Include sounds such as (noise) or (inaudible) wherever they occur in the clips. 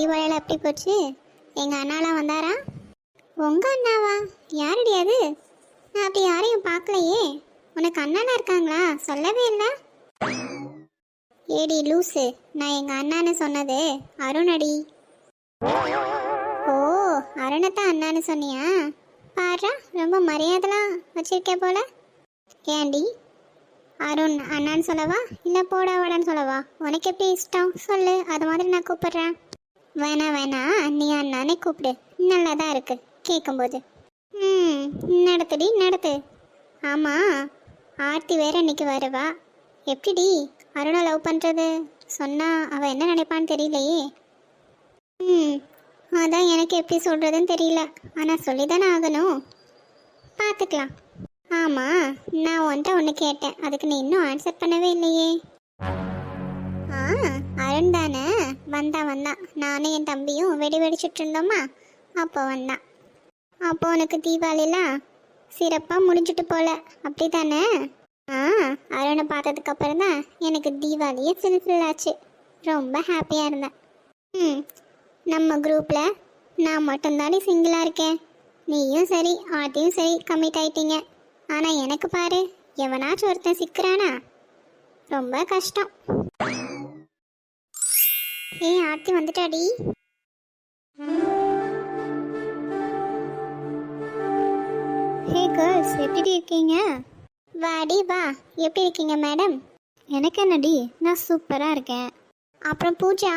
தீபாவளியில் எப்படி போச்சு. எங்கள் அண்ணாலாம் வந்தாரா? உங்கள் அண்ணாவா? யாரடி அது? நான் அப்படி யாரையும் பார்க்கலையே. உனக்கு அண்ணனா இருக்காங்களா? சொல்லவே இல்லை. ஏடி லூசு. நான் எங்கள் அண்ணான்னு சொன்னது அருணடி. ஓ அருணத்தான் அண்ணான்னு சொன்னியா? பாடுறா ரொம்ப மரியாதைலாம் வச்சிருக்க போல? ஏண்டி? அருண் அண்ணான்னு சொல்லவா? இல்லை போடா வாடான்னு சொல்லவா? உனக்கு எப்படி இஷ்டம்? சொல்லு. அது மாதிரி நான் கூப்பிடுறேன். வேணா வேணா. நீ அண்ணானே கூப்பிடு. நல்லா தான் இருக்கு கேட்கும்போது ம் நடத்துடி நடத்து. ஆமாம் ஆர்த்தி வேற இன்னைக்கு வருவா? எப்படிடி? அருணா லவ் பண்ணுறது சொன்னா அவள் என்ன நினைப்பான்னு தெரியலையே. ம் அதான் எனக்கு எப்படி சொல்கிறதுன்னு தெரியல. ஆனால் சொல்லி தானே ஆகணும். பார்த்துக்கலாம் ஆமாம் நான் உன்ட்ட ஒன்று கேட்டேன். அதுக்கு நீ இன்னும் ஆன்சர் பண்ணவே இல்லையே. அருண் தானே? வந்தான் வந்தான். நானும் என் தம்பியும் வெடி வெடிச்சிட்டு இருந்தோமா? அப்போ வந்தான். அப்போ உனக்கு தீபாவளிலாம் சிறப்பாக முடிஞ்சிட்டு போல. அப்படி தானே ஆ அருணை பார்த்ததுக்கு அப்புறம் தான் எனக்கு தீபாவளியே ஃபுல்ஃபில் ஆச்சு ரொம்ப ஹாப்பியாக இருந்தேன். ம் நம்ம குரூப்பில் நான் மட்டும்தானே சிங்கிளாக இருக்கேன். நீயும் சரி ஆர்த்தியும் சரி கம்மிட் ஆயிட்டீங்க. ஆனால் எனக்கு பாரு எவனாச்சும் ஒருத்தன் சிக்கிறானா? ரொம்ப கஷ்டம். ஏய் ஆர்த்தி வந்துட்டாடி. ஹே கேர்ள்ஸ் எப்படி இருக்கீங்க? வாடி வா. எப்படி இருக்கீங்க மேடம்? எனக்கு என்னடி? நான் சூப்பராக இருக்கேன். அப்புறம் பூஜா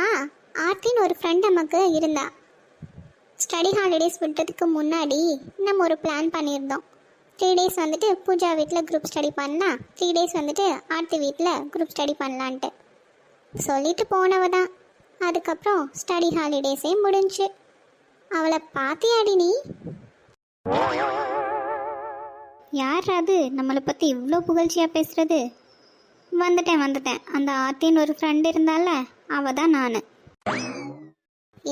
ஆர்த்தின்னு ஒரு ஃப்ரெண்ட் நமக்கு இருந்தா. ஸ்டடி ஹாலிடேஸ் விட்டதுக்கு முன்னாடி நம்ம ஒரு பிளான் பண்ணியிருந்தோம். த்ரீ டேஸ் வந்துட்டு பூஜா வீட்டில் குரூப் ஸ்டடி பண்ணலாம் த்ரீ டேஸ் வந்துட்டு ஆர்த்தி வீட்டில் குரூப் ஸ்டடி பண்ணலான்ட்டு. சொல்லிட்டு போனவ தான் அதுக்கப்புறம் ஸ்டடி ஹாலிடேஸே முடிஞ்சு. அவளை பார்த்தியாடி நீ? யார் அது? நம்மளை பற்றி இவ்வளோ புகழ்ச்சியாக பேசுகிறது வந்துட்டேன் வந்துட்டேன். அந்த ஆர்த்தின்னு ஒரு ஃப்ரெண்டு இருந்தால அவ தான் நான்.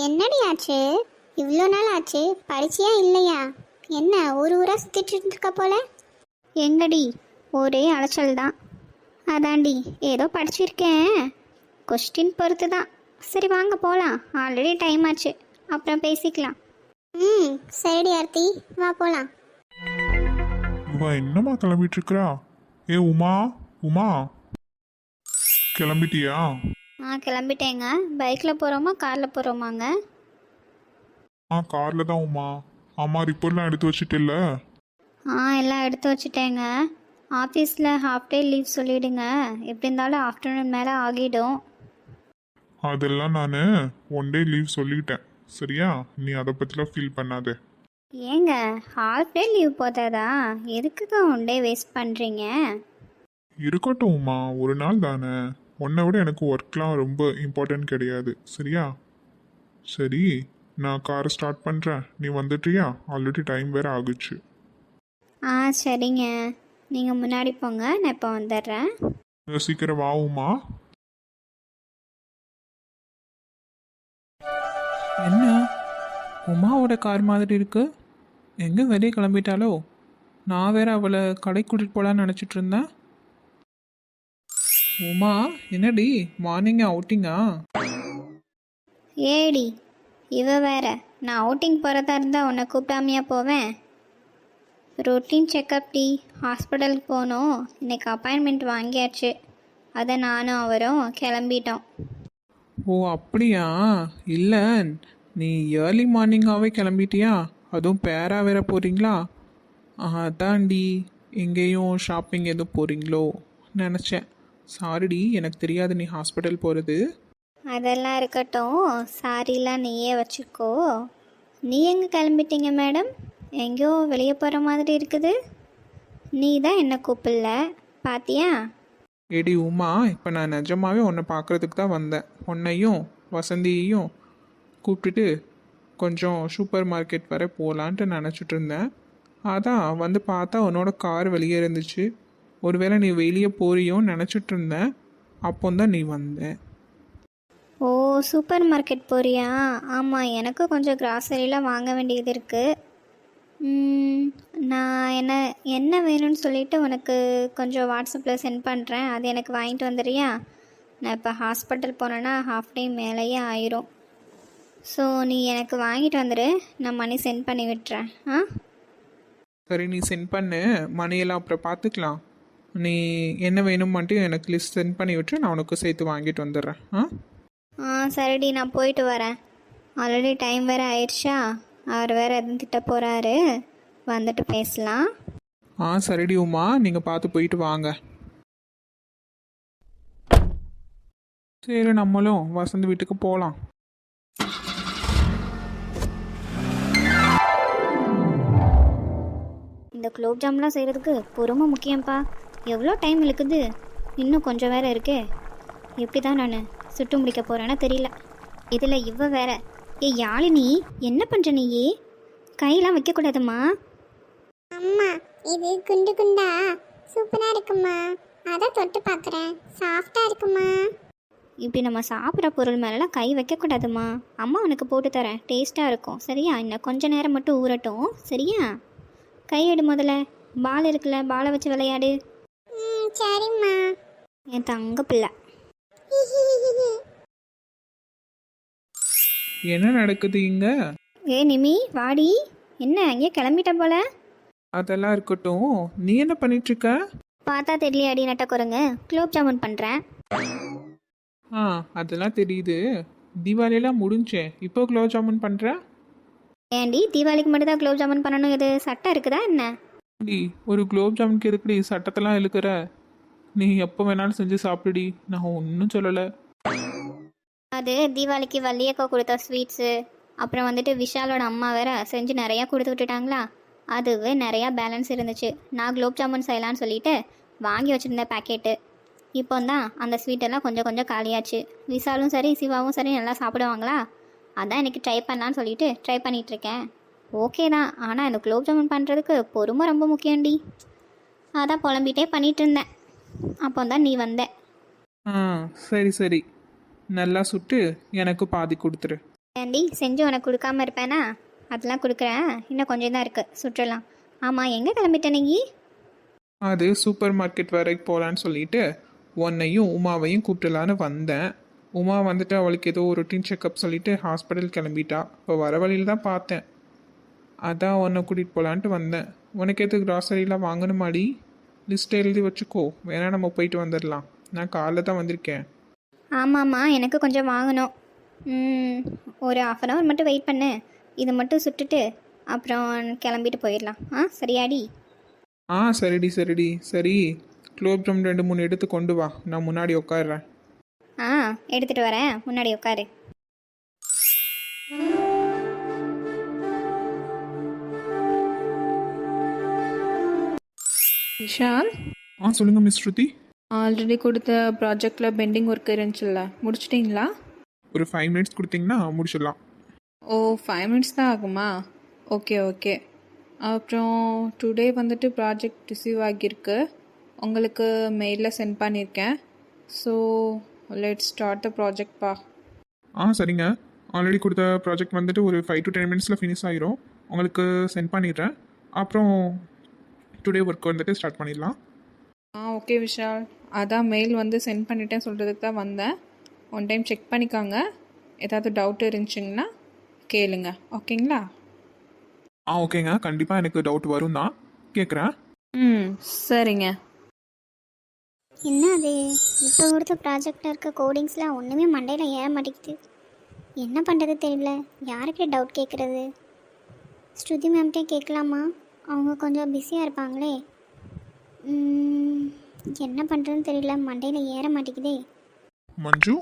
என்னடி ஆச்சு? இவ்வளோ நாள் ஆச்சு படிச்சியா இல்லையா? என்ன ஒரு ஊரா சுத்திட்டு இருக்க போல? எங்கடி? ஒரே அலைச்சல் தான் அதாண்டி ஏதோ படிச்சிருக்கேன். கொஸ்டின் பொறுத்து தான் சரி வாங்க போகலாம் ஆல்ரெடி டைம் ஆச்சு. அப்புறம் பேசிக்கலாம். ம் சரிடி ஆர்த்தி. வா போகலாம் இவ என்னம்மா கிளம்பிட்டு இருக்கிறா ஏ உமா உமா. கிளம்பிட்டியா? ஆ கிளம்பிட்டேங்க. பைக்கில் போகிறோமா காரில் போகிறோமாங்க ஆ கார்ல தான் உமா. அம்மா ரிப்போர்ட்லாம் எடுத்து வச்சிட்டில்ல? ஆ எல்லாம் எடுத்து வச்சுட்டேங்க. ஆஃபீஸில் ஹாஃப் டே லீவ் சொல்லிவிடுங்க எப்படி இருந்தாலும் ஆஃப்டர்நூன் மேலே ஆகிடும். அதெல்லாம் நான் ஒன் டே லீவ் சொல்லிட்டேன் சரியா? நீ அதை பற்றிலாம் ஃபீல் பண்ணாத. ஏங்க ஹாஃப் டே லீவ் போதாதா? எதுக்குங்க ஒன் டே வேஸ்ட் பண்ணுறீங்க இருக்கட்டும் உமா ஒரு நாள் தானே. உன்னை விட எனக்கு ஒர்க்லாம் ரொம்ப இம்பார்ட்டன்ட் கிடையாது. சரியா? சரி நான் காரை ஸ்டார்ட் பண்ணுறேன் நீ வந்துட்டியா? ஆல்ரெடி டைம் வேறு ஆகுச்சு. ஆ சரிங்க. நீங்கள் முன்னாடி போங்க நான் இப்போ வந்துடுறேன். சீக்கிரம் வா என்ன? உமாவோட கார் மாதிரி இருக்கு. எங்கே வெளியே கிளம்பிட்டாலோ நான் வேற அவளை கடை கூட்டிகிட்டு போகலான்னு நினச்சிட்டு இருந்தேன். உமா என்னடி? மார்னிங் அவுட்டிங்கா ஏடி இவ வேற. நான் அவுட்டிங் போகிறதா இருந்தால் உன்னை கூப்பிடாமையா போவேன். ரொட்டீன் செக்கப் டி ஹாஸ்பிட்டலுக்கு போனோம். இன்னைக்கு அப்பாயின்மெண்ட் வாங்கியாச்சு. அதை நானும் அவரும் கிளம்பிட்டோம். ஓ அப்படியா? இல்லை நீ ஏர்லி மார்னிங்காகவே கிளம்பிட்டியா? அதுவும் பேரா வேற போகிறீங்களா அதான்டி எங்கேயும் ஷாப்பிங் எதுவும் போகிறீங்களோ நினச்சேன். சாரிடி எனக்கு தெரியாது நீ ஹாஸ்பிட்டல் போகிறது அதெல்லாம் இருக்கட்டும். சாரிலாம் நீயே வச்சுக்கோ. நீ எங்கே கிளம்பிட்டீங்க மேடம் எங்கேயோ வெளியே போகிற மாதிரி இருக்குது. நீ தான் என்ன கூப்பிடல? பாத்தியா? ஏடி உமா இப்போ நான் நிஜமாவே உன்னை பார்க்குறதுக்கு தான் வந்தேன். உன்னையும் வசந்தியையும் கூப்பிட்டுட்டு கொஞ்சம் சூப்பர் மார்க்கெட் வரை போகலான்ட்டு நினச்சிட்டு இருந்தேன். அதான் வந்து பார்த்தா உன்னோட கார் வெளியே இருந்துச்சு. ஒருவேளை நீ வெளியே போறியோன்னு நினச்சிட்டு இருந்தேன். அப்போ தான் நீ வந்த ஓ சூப்பர் மார்க்கெட் போறியா? ஆமாம் எனக்கும் கொஞ்சம் கிராசரிலாம் வாங்க வேண்டியது இருக்குது நான் என்ன என்ன வேணும்னு சொல்லிட்டு உனக்கு கொஞ்சம் வாட்ஸ்அப்பில் சென்ட் பண்ணுறேன். அது எனக்கு வாங்கிட்டு வந்துடுறியா? நான் இப்போ ஹாஸ்பிட்டல் போனேன்னா ஹாஃப் டே மேலேயே ஆயிரும். ஸோ நீ எனக்கு வாங்கிட்டு வந்துடு நான் மணி சென்ட் பண்ணி விட்டுறேன். ஆ? சரி நீ சென்ட் பண்ணு. மணியெல்லாம் அப்புறம் பார்த்துக்கலாம். நீ என்ன வேணும் மட்டும் எனக்கு லிஸ்ட் சென்ட் பண்ணி விட்டு நான் உனக்கு சேர்த்து வாங்கிட்டு வந்துடுறேன். ஆ? ஆ சரிடி. நான் போயிட்டு வரேன். ஆல்ரெடி டைம் வேறு ஆயிடுச்சா? அவர் வேறு எதுவும் திட்ட போகிறாரு வந்துட்டு பேசலாம். ஆ சரிடி உமா. நீங்கள் பார்த்து போயிட்டு வாங்க. சரி நம்மளும் வசந்த் வீட்டுக்கு போகலாம் இந்த குலோப் ஜாம்லாம் செய்கிறதுக்கு பொறுமை முக்கியம்ப்பா எவ்வளோ டைம் இழுக்குது? இன்னும் கொஞ்சம் வேற இருக்கே. எப்படி தான் நான் சுட்டு முடிக்க போகிறேன்னா தெரியல. இதில் இவ வேற. ஏ யாழினி என்ன பண்ணுற நீயே? கையெல்லாம் வைக்கக்கூடாதும்மா அம்மா இது குண்டு குண்டா? சூப்பரா இருக்குமா? அதான் தொட்டு பார்க்குறேன் சாஃப்டா இருக்குமா? இப்படி நம்ம சாப்பிட்ற பொருள் மேலெலாம் கை வைக்கக்கூடாதும்மா அம்மா உனக்கு போட்டு தரேன். டேஸ்ட்டாக இருக்கும். சரியா? இன்னும் கொஞ்ச நேரம் மட்டும் ஊறட்டும். சரியா? கை எடு முதல்ல. பால் இருக்குல்ல பாலை வச்சு விளையாடு. ம் சரிம்மா. என் தங்க பிள்ளை. (laughs) என்ன நடக்குது இங்கே ஏ நிமி வாடி. என்ன அங்கேயே கிளம்பிட்ட போல. அதெல்லாம் இருக்கட்டும். நீ என்ன பண்ணிட்டு இருக்க பார்த்தா தெரியலையாடி நட்ட குரங்கு. குலோப் ஜாமுன் பண்ணுறேன் ஆ அதெல்லாம் தெரியுது. தீபாவளியெல்லாம் முடிஞ்சே. இப்போ குலோப் ஜாமுன் பண்ணுற ஏண்டி தீபாவளிக்கு மட்டும் தான் குலோப் ஜாமுன் பண்ணணும். இது சட்டம் இருக்குதா என்ன? டி ஒரு குலோப் ஜாமுனுக்கு எதுக்குடி சட்டத்தெல்லாம் இழுக்கிற? நீ எப்போ வேணாலும் செஞ்சு சாப்பிடுடி. நான் ஒன்றும் சொல்லலை. அது தீபாவளிக்கு வள்ளியக்கா கொடுத்த ஸ்வீட்ஸு அப்புறம் வந்துட்டு விஷாலோட அம்மா வேற செஞ்சு நிறையா கொடுத்து விட்டுட்டாங்களா? அதுவே நிறையா பேலன்ஸ் இருந்துச்சு. நான் குலோப் ஜாமுன் செய்யலான்னு சொல்லிட்டு வாங்கி வச்சுருந்த பேக்கெட்டு இப்போ தான் அந்த ஸ்வீட்டெல்லாம் கொஞ்சம் கொஞ்சம் காலியாச்சு. விசாலும் சரி சிவாவும் சரி நல்லா சாப்பிடுவாங்களா? அதான் எனக்கு ட்ரை பண்ணலான்னு சொல்லிட்டு ட்ரை பண்ணிகிட்ருக்கேன் ஓகே தான். ஆனால் இந்த குலோப் ஜாமுன் பண்ணுறதுக்கு பொறுமை ரொம்ப முக்கியம்டி. அதான் புலம்பிகிட்டே பண்ணிகிட்டு இருந்தேன். அப்போ தான் நீ வந்த. ஆ சரி சரி. நல்லா சுட்டு எனக்கு பாதி கொடுத்துரு. ஏண்டி செஞ்சு உனக்கு கொடுக்காம இருப்பேனா? அதெல்லாம் கொடுக்குறேன். இன்னும் கொஞ்சம் தான் இருக்குது சுற்றலாம் ஆமாம் எங்கே கிளம்பிட்ட நீ? அது சூப்பர் மார்க்கெட் வரைக்கும் போகலான்னு சொல்லிட்டு உன்னையும் உமாவையும் கூப்பிடலான்னு வந்தேன். உமா வந்துட்டு அவளுக்கு ஏதோ ரொட்டீன் செக்கப் சொல்லிட்டு ஹாஸ்பிட்டல் கிளம்பிட்டா. இப்போ வர வழியில் தான் பார்த்தேன். அதான் உன்னை கூட்டிகிட்டு போகலான்ட்டு வந்தேன். உனக்கு எது கிராசரிலாம் வாங்கணுமாடி? லிஸ்ட் எழுதி வச்சுக்கோ. வேணா நம்ம போயிட்டு வந்துடலாம் நான் காலைல தான் வந்திருக்கேன். ஆமாம்மா எனக்கு கொஞ்சம் வாங்கணும். ம், ஒரு ஆஃப் அன் ஹவர் மட்டும் வெயிட் பண்ணு. இதை மட்டும் சுட்டுட்டு அப்புறம் கிளம்பிட்டு போயிடலாம். ஆ சரியாடி? ஆ சரிடி சரிடி. சரி குலோப் ஜாம் ரெண்டு மூணு எடுத்து கொண்டு வா. நான் முன்னாடி உட்காடுறேன் ஆ எடுத்துகிட்டு வரேன். முன்னாடி உட்காரு. விஷால்? ஆ சொல்லுங்கள் மிஸ் ஸ்ருதி. ஆல்ரெடி கொடுத்த ப்ராஜெக்டில் பெண்டிங் ஒர்க் இருந்துச்சுல்ல. முடிச்சிட்டிங்களா? ஒரு ஃபைவ் மினிட்ஸ் கொடுத்தீங்கன்னா முடிச்சிடலாம். ஓ ஃபைவ் மினிட்ஸ் தான் ஆகுமா? Okay okay. அப்புறம் டுடே வந்துட்டு ப்ராஜெக்ட் ரிசீவ் ஆகியிருக்கு. உங்களுக்கு மெயிலில் சென்ட் பண்ணியிருக்கேன். So let start the project பா. ஆ சரிங்க. ஆல்ரெடி கொடுத்த ப்ராஜெக்ட் வந்துட்டு ஒரு ஃபைவ் டு டென் மினிட்ஸில் ஃபினிஷ் ஆயிரும். உங்களுக்கு சென்ட் பண்ணிடுறேன். அப்புறம் டுடே ஒர்க் வந்துட்டு ஸ்டார்ட் பண்ணிடலாம். ஆ ஓகே விஷால். அதான் மெயில் வந்து சென்ட் பண்ணிட்டேன் சொல்கிறதுக்கு தான் வந்தேன். ஒன் டைம் செக் பண்ணிக்காங்க. ஏதாவது டவுட் இருந்துச்சுங்கன்னா கேளுங்க. ஓகேங்களா? ஆ ஓகேங்க. கண்டிப்பாக எனக்கு டவுட் வரும் தான். கேட்குறேன் ம் சரிங்க. என்ன அது? இப்போ கொடுத்த ப்ராஜெக்டில் இருக்க கோடிங்ஸ்லாம் ஒன்றுமே மண்டையில் ஏற மாட்டேங்குது. என்ன பண்ணுறது தெரியல. யார்கிட்ட டவுட் கேட்குறது ஸ்ருதி மேம்கிட்டே கேட்கலாமா? அவங்க கொஞ்சம் பிஸியாக இருப்பாங்களே. என்ன பண்ணுறதுன்னு தெரியல. மண்டையில் ஏற மாட்டேங்குதே. மஞ்சு?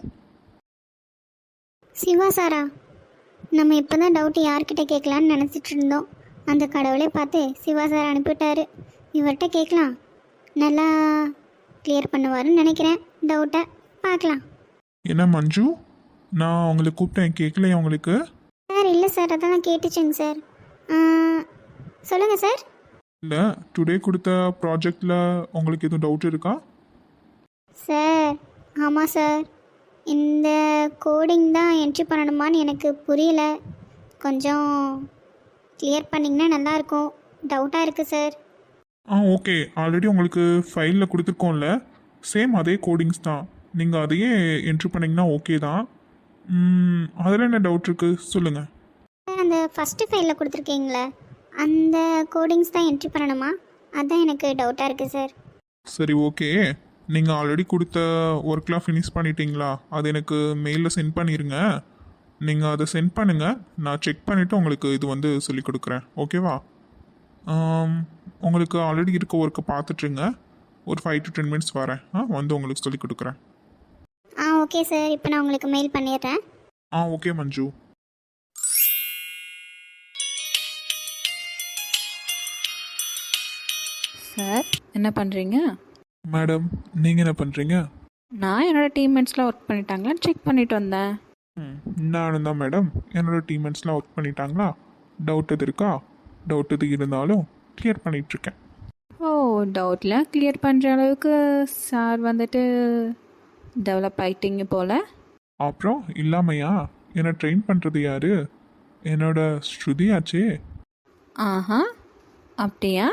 சிவா சாரா நம்ம இப்போ தான் டவுட் யார்கிட்ட கேட்கலான்னு நினச்சிட்டு இருந்தோம். அந்த கடவுளே பார்த்து சிவா சார் அனுப்பிவிட்டாரு. இவர்கிட்ட கேட்கலாம். நல்லா கிளியர் பண்ணுவாருன்னு நினைக்கிறேன். டவுட்டை பார்க்கலாம். என்ன மஞ்சு? நான் உங்களை கூப்பிட்டேன். கேட்கலையா உங்களுக்கு? சார் இல்லை சார். அதான் கேட்டுச்சுங்க சார். சொல்லுங்கள் சார். இல்லை டுடே கொடுத்த ப்ராஜெக்டில் உங்களுக்கு எதுவும் டவுட் இருக்கா? சார் ஆமாம் சார் இந்த கோடிங் தான் என்ட்ரி பண்ணணுமான்னு எனக்கு புரியல. கொஞ்சம் கிளியர் பண்ணிங்கன்னா நல்லாயிருக்கும் டவுட்டாக இருக்குது சார் ஆ ஓகே ஆல்ரெடி உங்களுக்கு ஃபைலில் கொடுத்துருக்கோம்ல. சேம் அதே கோடிங்ஸ் தான். நீங்கள் அதையே என்ட்ரி பண்ணிங்கன்னா ஓகே தான். அதில் என்ன டவுட் இருக்குது சொல்லுங்கள் அந்த ஃபஸ்ட்டு ஃபைலில் கொடுத்துருக்கீங்களே. அந்த கோடிங்ஸ் தான் என்ட்ரி பண்ணணுமா? அதான் எனக்கு டவுட்டாக இருக்குது சார் சரி ஓகே நீங்கள் ஆல்ரெடி கொடுத்த ஒர்க்லாம் ஃபினிஷ் பண்ணிட்டீங்களா? அது எனக்கு மெயிலில் சென்ட் பண்ணிடுங்க நீங்கள் அதை சென்ட் பண்ணுங்கள் நான் செக் பண்ணிவிட்டு உங்களுக்கு இது வந்து சொல்லி கொடுக்குறேன். ஓகேவா உங்களுக்கு ஆல்ரெடி இருக்க ஒர்க்கை பார்த்துட்ருங்க ஒரு ஃபைவ் டு டென் மினிட்ஸ் வரேன். ஆ வந்து உங்களுக்கு சொல்லி கொடுக்குறேன். ஆ ஓகே சார் இப்போ நான் உங்களுக்கு மெயில் பண்ணிடுறேன். ஆ ஓகே மஞ்சு. சார். என்ன பண்ணுறீங்க மேடம் நீங்கள் என்ன பண்ணுறீங்க நான் என்னோடய டீம்மேட்ஸ்லாம் ஒர்க் பண்ணிட்டாங்களான்னு செக் பண்ணிட்டு வந்தேன். நானும் தான் மேடம். என்னோட டீம்மேட்ஸ்லாம் ஒர்க் பண்ணிட்டாங்களா? டவுட் எது இருக்கா? டவுட் எது இருந்தாலும் கிளியர் பண்ணிகிட்ருக்கேன் ஓ டவுட்லாம் கிளியர் பண்ணுற அளவுக்கு சார் வந்துட்டு டெவலப் ஆயிட்டீங்க போல். அப்புறம் இல்லாமையா? என்னை ட்ரெயின் பண்ணுறது யாரு? என்னோட ஸ்ருதி ஆச்சே ஆஹா அப்படியா?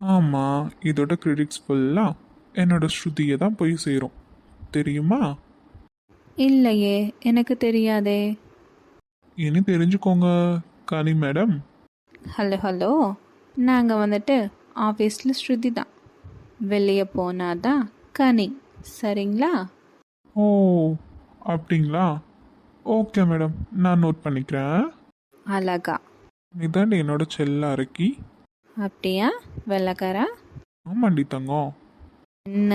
ஆமாம் இதோட கிரெடிட்ஸ் ஃபுல்லாக என்னோட ஸ்ருதியை தான் போய் சேரும். தெரியுமா? இல்லையே எனக்கு தெரியாதே. இனி தெரிஞ்சுக்கோங்க கனி மேடம். Hello hello. நாங்கள் வந்துட்டு ஆஃபீஸில் ஸ்ருதி தான். வெளியே போனாதான் கனி. சரிங்களா? ஓ அப்படிங்களா? ஓகே மேடம் நான் நோட் பண்ணிக்கிறேன். அழகா. இதாண்டி என்னோட செல்ல அரக்கி. அப்படியா? வெள்ளக்காரா? ஆமாண்டி தங்கம். என்ன?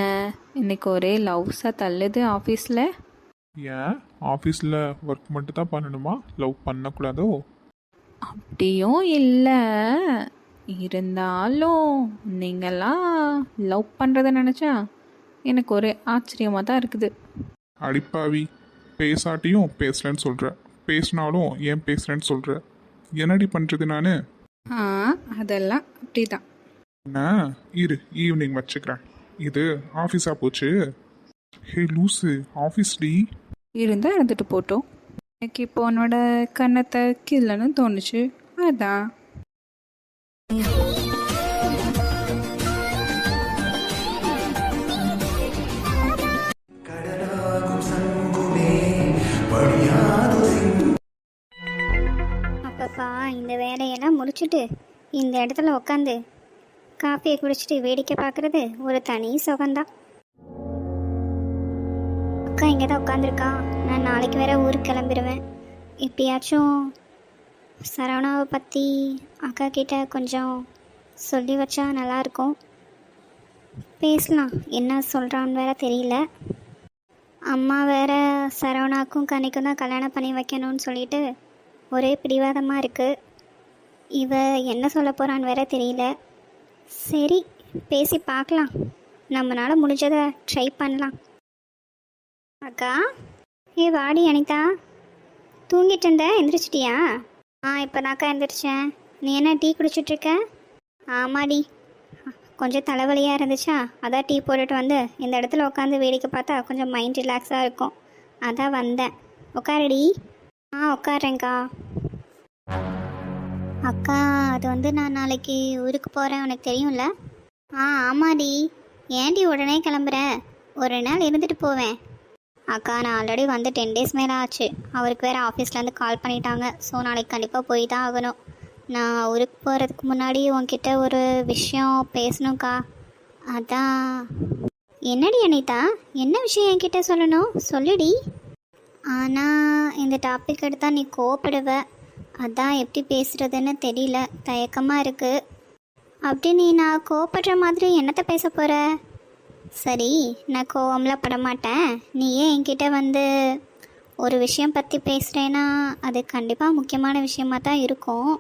இன்னைக்கு ஒரே லவ்ஸாக தள்ளுது ஆஃபீஸில்? ஏன்? ஆஃபீஸில் ஒர்க் மட்டும் தான் பண்ணணுமா? லவ் பண்ணக்கூடாதோ? அப்படியும் இல்லை. இருந்தாலும் நீங்கள்லாம் லவ் பண்ணுறத நினச்சா எனக்கு ஒரே ஆச்சரியமாக தான் இருக்குது. அடிப்பாவி பேசாட்டியும் பேசலன்னு சொல்கிற பேசினாலும் ஏன் பேசுகிறேன்னு சொல்கிற என்னடி பண்ணுறது நான்? ஆ அதெல்லாம் அப்படி தான் என்ன இரு ஈவினிங் வச்சுக்கிறேன். இது ஆஃபீஸாக போச்சு. ஹே லூஸு ஆஃபீஸ் டி இருந்தால் இருந்துட்டு போட்டோம். எனக்கு இப்போ உன்னோட கண்ணத்தை கில்லன்னு தோணுச்சு. அதான். வேலையெல்லாம் இந்த இடத்துல உட்காந்து காஃபியை குடிச்சிட்டு வேடிக்கை பார்க்குறது ஒரு தனி சுகந்தான் அக்கா இங்கே தான் உட்காந்துருக்கா நான் நாளைக்கு வேற ஊருக்கு கிளம்பிடுவேன் எப்பயாச்சும் சரவணாவை பற்றி அக்கா கிட்ட கொஞ்சம் சொல்லி வச்சா நல்லாயிருக்கும் பேசலாம். என்ன சொல்கிறான்னு வேற தெரியல. அம்மா வேற சரவணாக்கும் கனிக்கும் தான் கல்யாணம் பண்ணி வைக்கணும்னு சொல்லிட்டு ஒரே பிடிவாதமாக இருக்குது இவ என்ன சொல்ல போகிறான்னு வேற தெரியல. சரி பேசி பார்க்கலாம். நம்மளால் முடிஞ்சதை ட்ரை பண்ணலாம். அக்கா ஏ வாடி அனிதா. தூங்கிட்டு இருந்த? எந்திரிச்சிட்டியா? ஆ இப்போ தாக்கா எந்திரிச்சேன். நீ என்ன டீ குடிச்சிட்ருக்க ஆமாடி. கொஞ்சம் தலைவலியாக இருந்துச்சா? அதான் டீ போட்டுட்டு வந்து இந்த இடத்துல உட்காந்து வேடிக்கை பார்த்தா கொஞ்சம் மைண்ட் ரிலாக்ஸாக இருக்கும். அதான் வந்தேன். உட்காரடி ஆ உட்காருறேங்க்கா அக்கா அது வந்து நான் நாளைக்கு ஊருக்கு போகிறேன் உனக்கு தெரியும்ல? ஆ ஆமாடி. ஏன்டி உடனே கிளம்புற? ஒரு நாள் இருந்துட்டு போவேன். அக்கா நான் ஆல்ரெடி வந்து டென் டேஸ் மேலே ஆச்சு. அவருக்கு வேறு ஆஃபீஸ்லேருந்து கால் பண்ணிட்டாங்க. ஸோ நாளைக்கு கண்டிப்பாக போய் தான் ஆகணும். நான் ஊருக்கு போகிறதுக்கு முன்னாடி உன்கிட்ட ஒரு விஷயம் பேசணும்க்கா. அதான். என்னடி அனிதா? என்ன விஷயம் என்கிட்ட சொல்லணும்? சொல்லுடி. ஆனால் இந்த டாபிக் எடுத்தால் நீ கோவப்படுவ. அதான் எப்படி பேசுகிறதுன்னு தெரியல. தயக்கமாக இருக்குது அப்படி நீ நான் கோவப்படுற மாதிரி என்னத்தை பேச போகிற சரி நான் கோவம்லாம் பட மாட்டேன். நீ ஏன் என்கிட்ட வந்து ஒரு விஷயம் பற்றி பேசுகிறேன்னா அது கண்டிப்பாக முக்கியமான விஷயமாக தான் இருக்கும்.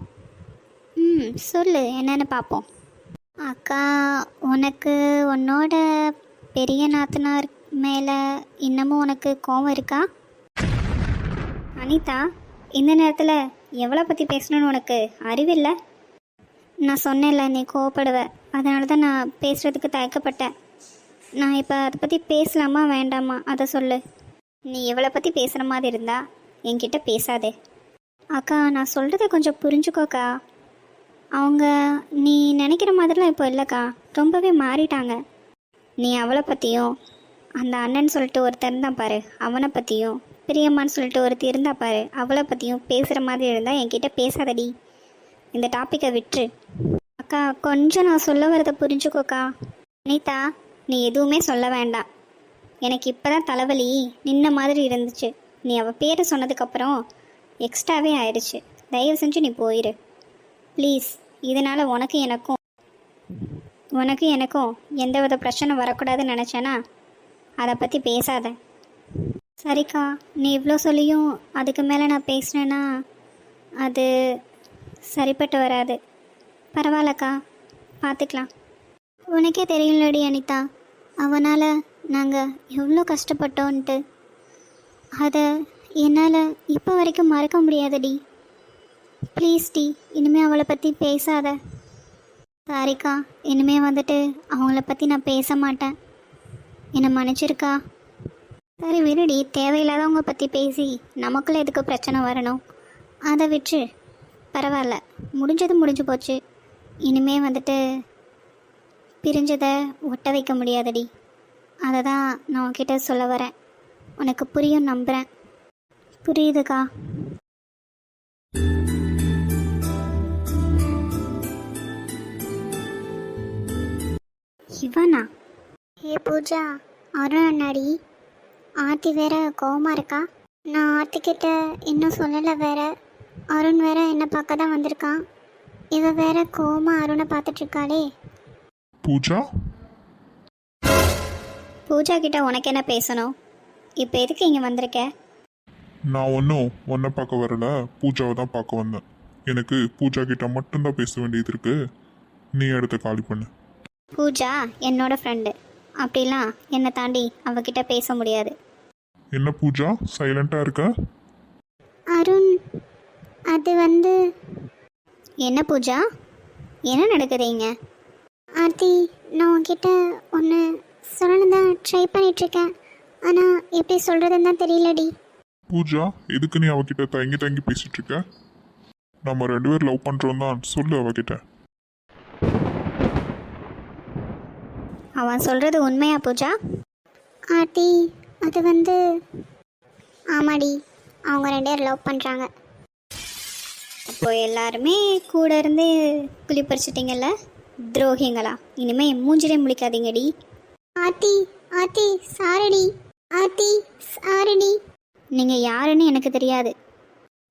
ம் சொல்லு என்னென்னு பார்ப்போம் அக்கா உனக்கு உன்னோட பெரிய நாத்தனார் மேலே இன்னமும் உனக்கு கோவம் இருக்கா? அனிதா இந்த நேரத்தில் எவ்வளோ பற்றி பேசணும்னு உனக்கு அறிவில்லை? நான் சொன்னேன்ல நீ கோவப்படுவ. அதனால தான் நான் பேசுகிறதுக்கு தயக்கப்பட்டேன். நான் இப்போ அதை பற்றி பேசலாமா வேண்டாமா? அதை சொல்லு. நீ எவ்வளோ பற்றி பேசுகிற மாதிரி இருந்தா என்கிட்ட பேசாதே. அக்கா நான் சொல்கிறத கொஞ்சம் புரிஞ்சுக்கோக்கா. அவங்க நீ நினைக்கிற மாதிரிலாம் இப்போ இல்லைக்கா. ரொம்பவே மாறிட்டாங்க. நீ அவளை பற்றியும் அந்த அண்ணன் சொல்லிட்டு ஒருத்தன் தான் பாரு அவனை பற்றியும் பிரியம்மான்னு சொல்லிட்டு ஒருத்தி இருந்தா பாரு. அவளை பற்றியும் பேசுகிற மாதிரி இருந்தால் என்கிட்ட பேசாதடி. இந்த டாப்பிக்கை விட்டுரு. அக்கா கொஞ்சம் நான் சொல்ல வரதை புரிஞ்சுக்கோக்கா. அனிதா நீ எதுவுமே சொல்ல வேண்டாம். எனக்கு இப்போ தான் தலைவலி. நின்ன மாதிரி இருந்துச்சு. நீ அவள் பேரை சொன்னதுக்கப்புறம் எக்ஸ்ட்ராவே ஆயிடுச்சு. தயவு செஞ்சு நீ போயிரு. ப்ளீஸ் இதனால் உனக்கு எனக்கும் உனக்கு எனக்கும் எந்த வித பிரச்சனை வரக்கூடாதுன்னு நினச்சேன்னா அதை பற்றி பேசாத. சரிக்கா நீ இவ்வளோ சொல்லியும் அதுக்கு மேலே நான் பேசினேன்னா அது சரிப்பட்டு வராது. பரவாயில்லக்கா பார்த்துக்கலாம் உனக்கே தெரியும்லடி அனிதா அவனால் நாங்கள் எவ்வளோ கஷ்டப்பட்டோன்ட்டு. அதை என்னால் இப்போ வரைக்கும் மறக்க முடியாதடி. ப்ளீஸ் டி இனிமேல் அவளை பற்றி பேசாத. சாரிக்கா இனிமேல் வந்துட்டு அவங்கள பற்றி நான் பேச மாட்டேன். என்னை மன்னிச்சிருக்கா? சரி விடுடி தேவையில்லாதவங்க பற்றி பேசி நமக்குள்ள எதுக்கு பிரச்சனை வரணும்? அதை விட்டு பரவாயில்ல முடிஞ்சது முடிஞ்சு போச்சு. இனிமே வந்துட்டு பிரிஞ்சதை ஒட்ட வைக்க முடியாதடி. அதை தான் நான் உன்கிட்ட சொல்ல வரேன். உனக்கு புரியும் நம்புகிறேன் புரியுதுக்கா? இவனா? ஏ பூஜா அருண் அண்ணாடி. ஆர்த்தி வேற கோவமா இருக்கா? நான் ஆர்த்தி கிட்ட இன்னும் சொல்லலை வேற. அருண் வேற என்னை பார்க்க தான் வந்திருக்கான். இவ வேற கோவமா அருணை பார்த்துட்டு இருக்காளே. பூஜா? பூஜா கிட்ட உனக்கு என்ன பேசணும்? இப்போ எதுக்கு இங்கே வந்திருக்க? நான் ஒன்றும் உன்னை பார்க்க வரல. பூஜாவை தான் பார்க்க வந்தேன். எனக்கு பூஜா கிட்ட மட்டும்தான் பேச வேண்டியது இருக்கு. நீ இடத்த காலி பண்ணு. பூஜா என்னோட ஃப்ரெண்டு அப்படிலாம் என்னை தாண்டி அவகிட்ட பேச முடியாது. என்ன பூஜா? சைலண்டாக இருக்க? அருண் அது வந்து என்ன பூஜா? என்ன நடக்குது இங்க ஆர்த்தி நான் உன்கிட்ட ஒன்று சொல்லணும் தான் ட்ரை பண்ணிகிட்ருக்கேன் ஆனால் எப்படி சொல்கிறதுன்னு தான் தெரியலடி. பூஜா எதுக்கு நீ அவகிட்ட தயங்கி தயங்கி பேசிட்டு இருக்க நம்ம ரெண்டு பேரும் லவ் பண்ணுறோம் தான். சொல்லு அவகிட்ட. அவன் சொல்றது உண்மையா பூஜா? ஆர்த்தி அது வந்து ஆமாடி அவங்க ரெண்டு பேரும் லவ் பண்ணுறாங்க அப்போ எல்லாருமே கூட இருந்து குழி பறிச்சிட்டிங்கல்ல? துரோகிங்களா? இனிமே மூஞ்சிலே முழிக்காதீங்கடி. ஆர்த்தி ஆர்த்தி சாரடி ஆர்த்தி சாரடி. நீங்க யாருன்னு எனக்கு தெரியாது.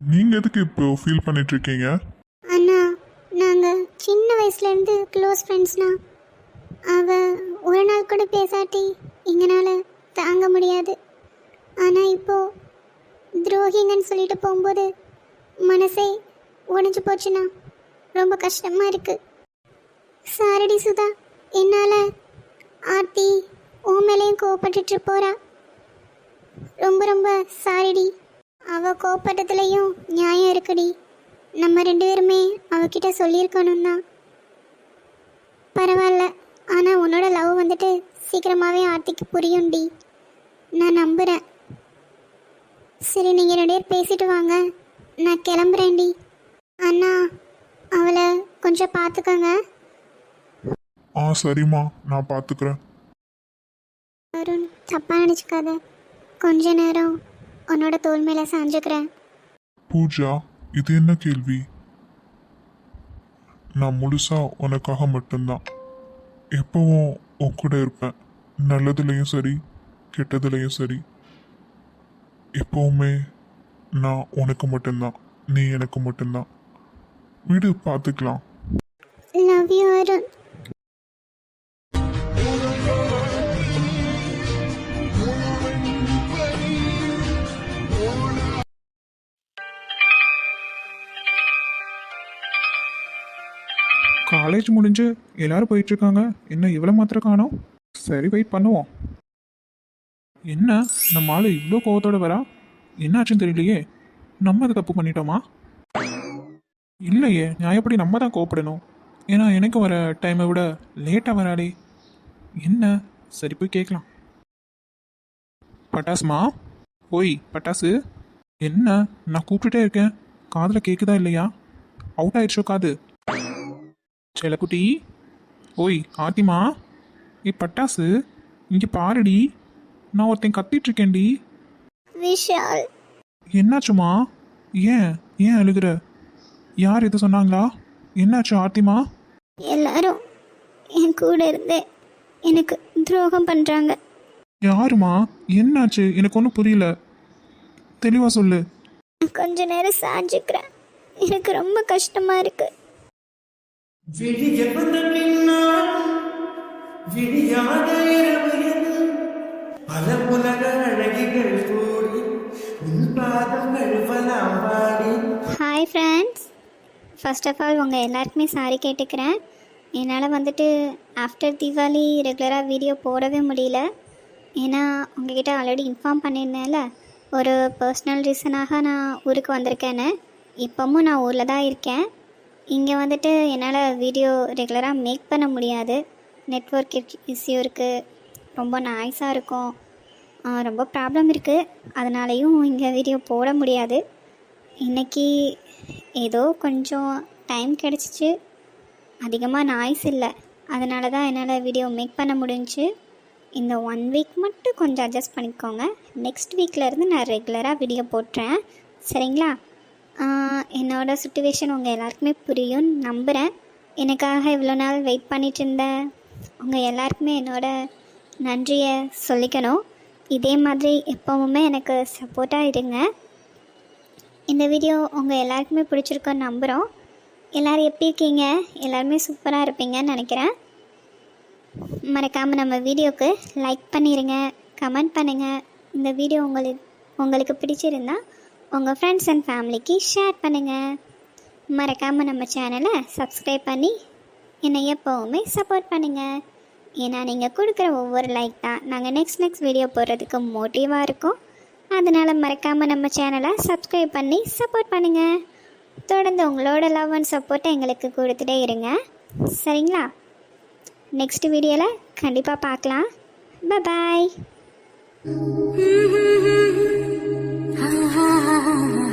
நீங்கள் எதுக்கு இப்போ ஃபீல் பண்ணிட்டு இருக்கீங்க அண்ணா நாங்கள் சின்ன வயசுலேருந்து க்ளோஸ் ஃப்ரெண்ட்ஸ்னா அவ ஒரு நாள் கூட பேசாட்டி எங்களால் தாங்க முடியாது. ஆனால் இப்போது துரோகிங்கன்னு சொல்லிட்டு போகும்போது மனசே உடஞ்சி போச்சுன்னா ரொம்ப கஷ்டமாக இருக்குது சாரடி சுதா என்னால் ஆர்த்தி உன் மேலேயும் கோவப்பட்டுட்டு போகிறா ரொம்ப ரொம்ப சாரிடி. அவள் கோவப்பட்டதுலேயும் நியாயம் இருக்குடி. நம்ம ரெண்டு பேருமே அவகிட்ட சொல்லியிருக்கணும் தான் பரவாயில்ல ஆனால் உன்னோட லவ் வந்துட்டு சீக்கிரமாகவே ஆர்த்திக்கு புரியும்டி. நான் நம்புகிறேன் சரி நீங்கள் ரெண்டு பேர் பேசிட்டு வாங்க. நான் கிளம்புறேன்டி. அண்ணா அவளை கொஞ்சம் பார்த்துக்கோங்க. ஆ சரிம்மா. நான் பார்த்துக்கிறேன். அருண் தப்பாக நினச்சிக்காத. கொஞ்ச நேரம் உன்னோட தோல் மேலே சாஞ்சுக்கிறேன். பூஜா இது என்ன கேள்வி? நான் முழுசா உனக்காக மட்டும்தான். எப்பவும் உன் கூட இருப்பேன். நல்லதுலேயும் சரி கெட்டதுலேயும் சரி. எப்பவுமே நான் உனக்கு மட்டும்தான் நீ எனக்கு மட்டும்தான். வீடு பார்த்துக்கலாம். லவ் யூ அருண் காலேஜ் முடிஞ்சு எல்லாரும் போயிட்டு இருக்காங்க. என்ன இவ்வளோ மாத்திரம் காணோம். சரி வெயிட் பண்ணுவோம். என்ன? நம்ம ஆள் இவ்வளோ கோவத்தோட வரா? என்னாச்சுன்னு தெரியலையே. நம்ம அதை தப்பு பண்ணிட்டோமா? இல்லையே நியாயப்படி நம்ம தான் கோவப்படணும்? ஏன்னா எனக்கு வர டைமை விட லேட்டாக வராளே. என்ன? சரி போய் கேட்கலாம் பட்டாசுமா? ஓய் பட்டாசு. என்ன? நான் கூப்பிட்டுட்டே இருக்கேன். காதில் கேட்குதா இல்லையா? அவுட் ஆயிடுச்சோ காது? செலக்குட்டி ஓய் ஆத்திமா? ஏ பட்டாசு இங்கே பாருடி. நான் ஒருத்தன் கத்திட்டு இருக்கேன்டி. விஷால். என்னாச்சுமா? ஏன்? ஏன் அழுகிற? யார் எது சொன்னாங்களா? என்னாச்சு ஆர்த்திமா? எல்லாரும் என் கூட இருந்து எனக்கு துரோகம் பண்ணுறாங்க யாருமா? என்னாச்சு? எனக்கு ஒன்றும் புரியல. தெளிவா சொல்லு. கொஞ்ச நேரம் சாஞ்சுக்கிறேன். எனக்கு ரொம்ப கஷ்டமாக இருக்குது விடிய வந்த பல புலக அழகிகள் கூடி உன் பாதங்கள் வலம் hi friends first of all உங்கள் எல்லாருக்குமே சாரி கேட்டுக்கிறேன். என்னால் வந்துட்டு ஆஃப்டர் தீபாவளி ரெகுலராக வீடியோ போடவே முடியல. ஏன்னா உங்ககிட்ட ஆல்ரெடி இன்ஃபார்ம் பண்ணியிருந்தேன்ல ஒரு பர்சனல் ரீசனாக நான் ஊருக்கு வந்திருக்கேன்னு. இப்போவும் நான் ஊரில் தான் இருக்கேன். இங்கே வந்துட்டு என்னால் வீடியோ ரெகுலராக மேக் பண்ண முடியாது. நெட்ஒர்க் இஷ்யூ இருக்குது ரொம்ப நாய்ஸாக இருக்கும். ரொம்ப ப்ராப்ளம் இருக்குது அதனாலையும் இங்கே வீடியோ போட முடியாது. இன்றைக்கி ஏதோ கொஞ்சம் டைம் கிடச்சிச்சு. அதிகமாக நாய்ஸ் இல்லை. அதனால தான் என்னால் வீடியோ மேக் பண்ண முடிஞ்சு. இந்த ஒன் வீக் மட்டும் கொஞ்சம் அட்ஜஸ்ட் பண்ணிக்கோங்க. நெக்ஸ்ட் வீக்லேருந்து நான் ரெகுலராக வீடியோ போட்டுறேன். சரிங்களா? என்னோடய சுட்டுவேஷன் சுச்சுவேஷன் உங்கள் எல்லாருக்குமே புரியும்னு நம்புகிறேன் எனக்காக இவ்வளோ நாள் வெயிட் பண்ணிகிட்டு இருந்த உங்கள் எல்லாருக்குமே என்னோட நன்றியை சொல்லிக்கணும். இதே மாதிரி எப்போவுமே எனக்கு சப்போர்ட்டாக இருங்க. இந்த வீடியோ உங்கள் எல்லாருக்குமே பிடிச்சிருக்கோன்னு நம்புகிறோம் எல்லோரும் எப்படி இருக்கீங்க? எல்லாருமே சூப்பராக இருப்பீங்கன்னு நினைக்கிறேன். மறக்காமல் நம்ம வீடியோக்கு லைக் பண்ணிடுங்க கமெண்ட் பண்ணுங்கள் இந்த வீடியோ உங்களுக்கு உங்களுக்கு பிடிச்சிருந்தா உங்கள் ஃப்ரெண்ட்ஸ் அண்ட் ஃபேமிலிக்கு ஷேர் பண்ணுங்கள் மறக்காமல் நம்ம சேனலை சப்ஸ்கிரைப் பண்ணி என்னை எப்போவுமே சப்போர்ட் பண்ணுங்கள் ஏன்னா நீங்கள் கொடுக்குற ஒவ்வொரு லைக் தான் நாங்கள் நெக்ஸ்ட் நெக்ஸ்ட் வீடியோ போடுறதுக்கு மோட்டிவாக இருக்கும். அதனால் மறக்காமல் நம்ம சேனலை சப்ஸ்கிரைப் பண்ணி சப்போர்ட் பண்ணுங்கள் தொடர்ந்து உங்களோட லவ் அண்ட் சப்போர்ட்டை எங்களுக்கு கொடுத்துட்டே இருங்க. சரிங்களா? நெக்ஸ்ட் வீடியோவில் கண்டிப்பாக பார்க்கலாம். பாய் (laughs)